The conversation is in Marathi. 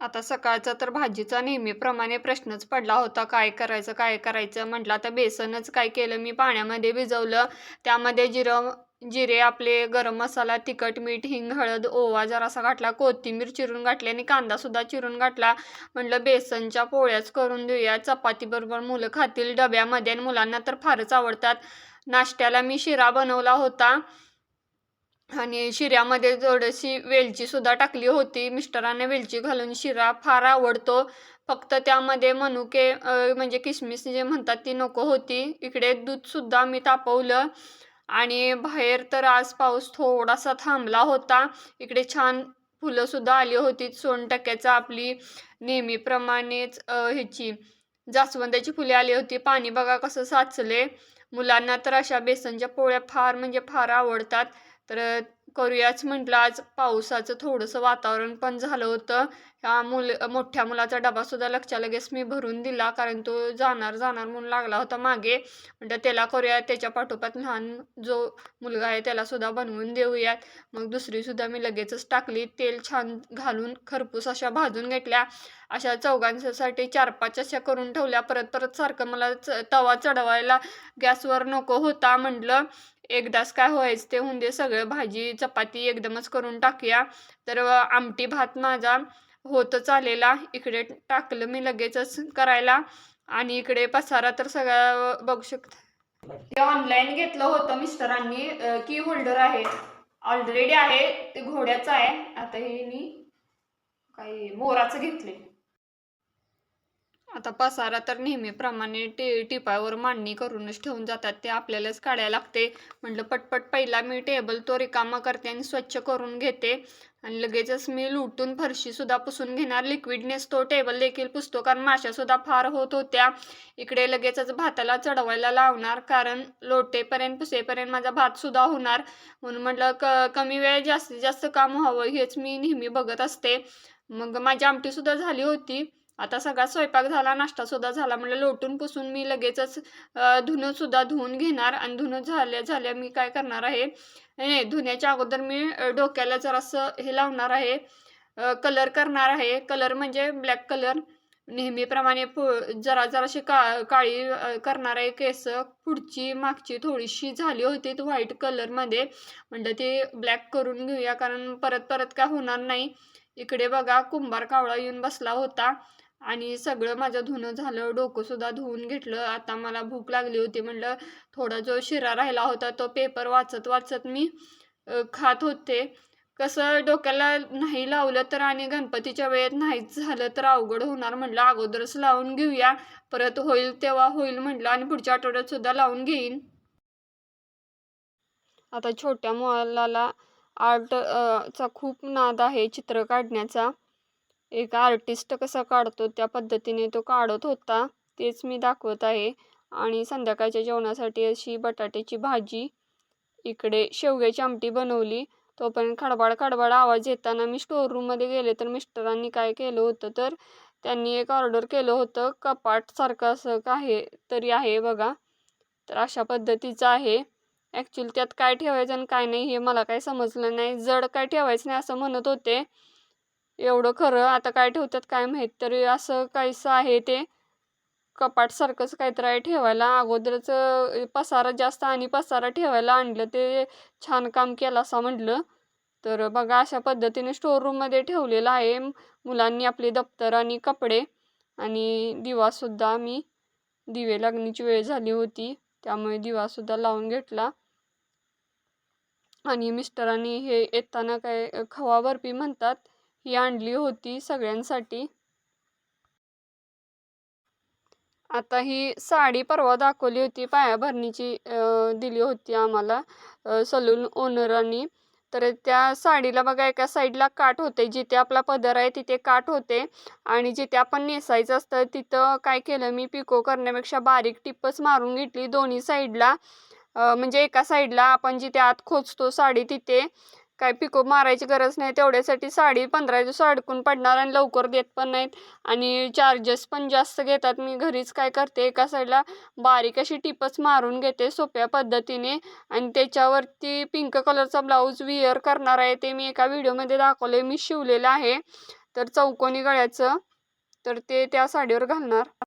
आता सकाळचा तर भाजीचा नेहमीप्रमाणे प्रश्नच पडला होता काय करायचं काय करायचं? म्हटलं आता बेसनच काय केलं? मी पाण्यामध्ये भिजवलं. त्यामध्ये जिरं जिरे आपले गरम मसाला तिखट मीठ हिंग हळद ओवा जरासा घातला कोथिंबीर चिरून घातली आणि कांदासुद्धा चिरून घातला. म्हटलं बेसनच्या पोळ्याच करून देऊया. चपातीबरोबर मुलं खातील डब्यामध्ये आणि मुलांना तर फारच आवडतात. नाश्त्याला मी शिरा बनवला होता. आणि शिऱ्यामध्ये थोडीशी वेलचीसुद्धा टाकली होती. मिस्टरांना वेलची घालून शिरा फार आवडतो. फक्त त्यामध्ये मनुके म्हणजे किसमिस जे म्हणतात ती नको होती. इकडे दूधसुद्धा मी तापवलं. आणि बाहेर तर आज पाऊस थोडासा थांबला होता. इकडे छान फुलंसुद्धा आली होती. सोनटक्याचा आपली नेहमीप्रमाणेच ह्याची जास्वंदाची फुले आली होती. पाणी बघा कसं साचले मुलांना तर अशा बेसनच्या पोळ्या फार म्हणजे फार आवडतात. तर करूयाच म्हटलं आज पावसाचं थोडंसं वातावरण पण झालं होतं. ह्या मुल मोठ्या मुलाचा डबासुद्धा लक्षात लगेच मी भरून दिला कारण तो जाणार जाणार म्हणून लागला होता मागे. म्हणजे त्याला करूया त्याच्या पाठोपाठ लहान जो मुलगा आहे त्यालासुद्धा बनवून देऊयात. मग दुसरीसुद्धा मी लगेचच टाकली. तेल छान घालून खरपूस अशा भाजून घेतल्या. अशा चौघांसाठी चार पाच अशा करून ठेवल्या. परत परत सारखं मला च तवा चढवायला गॅसवर नको होता म्हटलं. एकदाच काय व्हायचं ते होऊन दे सगळं भाजी चपाती एकदमच करून टाकूया. तर आमटी भात माझा होतच आलेला. इकडे टाकलं मी लगेचच करायला. आणि इकडे पसारा तर सगळा बघू शकता. ते ऑनलाईन घेतलं होतं मिस्टरांनी की होल्डर आहे. ऑलरेडी आहे ते घोड्याचं आहे. आता हे मी काही मोराचं घेतले आता पसारा तर नेहमीप्रमाणे टे टिपावर मांडणी करूनच ठेवून जातात. ते आपल्यालाच काढायला लागते. म्हटलं पटपट पहिला मी टेबल तो रिकामा करते आणि स्वच्छ करून घेते. आणि लगेचच मी लुटून फरशीसुद्धा पुसून घेणार. लिक्विडनेस तो टेबल देखील पुसतो कारण माशासुद्धा फार होत होत्या. इकडे लगेचच भाताला चढवायला लावणार कारण लोटेपर्यंत पुसेपर्यंत माझा भातसुद्धा होणार. म्हणून म्हटलं क कमी वेळ जास्तीत जास्त काम व्हावं हेच मी नेहमी बघत असते. मग माझी आमटीसुद्धा झाली होती. आता सगळा स्वयंपाक झाला नाश्तासुद्धा झाला म्हणजे लोटून पुसून मी लगेचच अ, धुणंसुद्धा धुवून घेणार आणि धुणं झाल्या झाल्या मी काय करणार आहे? नाही धुण्याच्या अगोदर मी डोक्याला जरासं हे लावणार आहे कलर करणार आहे. कलर म्हणजे ब्लॅक कलर. नेहमीप्रमाणे पु जरा जराशी का काळी करणार आहे केस. पुढची मागची थोडीशी झाली होती तर व्हाईट कलरमध्ये. म्हटलं ते ब्लॅक करून घेऊया कारण परत परत काय होणार नाही. इकडे बघा कुंभार कावळा येऊन बसला होता. आणि सगळं माझं धुणं झालं डोकंसुद्धा धुवून घेतलं. आता मला भूक लागली होती म्हणलं थोडा जो शिरा राहिला होता तो पेपर वाचत वाचत मी खात होते. कसं डोक्याला नाही लावलं तर आणि गणपतीच्या वेळेत नाहीच झालं तर अवघड होणार म्हटलं अगोदरच लावून घेऊया परत होईल तेव्हा होईल म्हटलं आणि पुढच्या आठवड्यात सुद्धा लावून घेईन. आता छोट्या मुलाला आर्ट चा खूप नाद आहे चित्र काढण्याचा. एक आर्टिस्ट कसा काढतो त्या पद्धतीने तो काढत होता तेच मी दाखवत आहे. आणि संध्याकाळच्या जेवणासाठी अशी बटाट्याची भाजी इकडे शेवग्याची आमटी बनवली. तोपर्यंत खडबाड खडबाड आवाज येताना मी स्टोर रूममध्ये गेले तर मिस्टरांनी काय केलं होतं तर त्यांनी एक ऑर्डर केलं होतं कपाटसारखं असं काय तरी आहे बघा. तर अशा पद्धतीचं आहे. ॲक्च्युली त्यात काय ठेवायचं आणि काय नाही हे मला काही समजलं नाही. जड काय ठेवायचं नाही असं म्हणत होते. एवढं खरं आता काय ठेवतात काय माहीत? तरी असं काहीसं आहे ते. कपाटसारखंच काहीतरी आहे ठेवायला. अगोदरच पसारा जास्त आणि पसारा ठेवायला आणलं ते छान काम केलं असं म्हटलं. तर बघा अशा पद्धतीने स्टोर रूममध्ये ठेवलेलं आहे मुलांनी आपले दप्तर आणि कपडे. आणि दिवासुद्धा मी दिवे लागण्याची वेळ झाली होती त्यामुळे दिवासुद्धा लावून घेतला. आणि मिस्टरांनी हे येताना काय खवा बर्फी म्हणतात. ही आणली होती सगळ्यांसाठी. आता ही साडी परवा दाखवली होती पायाभरणीची दिली होती आम्हाला सलून ओनरांनी. तर त्या साडीला बघा एका साईडला काठ होते जिथे आपला पदर आहे तिथे काठ होते. आणि जिथे आपण नेसायचं असतं तिथं काय केलं मी पिको करण्यापेक्षा बारीक टिप्पच मारून घेतली दोन्ही साईडला. म्हणजे एका साईडला आपण जिथे आत खोचतो साडी तिथे काय पिको मारायची गरज नाही तेवढ्यासाठी साडी पंधरा दिवस अडकून पडणार आणि लवकर देत पण नाहीत. आणि चार्जेस पण जास्त घेतात. मी घरीच काय करते एका साईडला बारीक अशी टिपच मारून घेते सोप्या पद्धतीने. आणि त्याच्यावरती पिंक कलरचा ब्लाऊज विअर करणार आहे ते मी एका व्हिडिओमध्ये दाखवले मी शिवलेलं आहे. तर चौकोनी गळ्याचं. तर ते त्या साडीवर घालणार.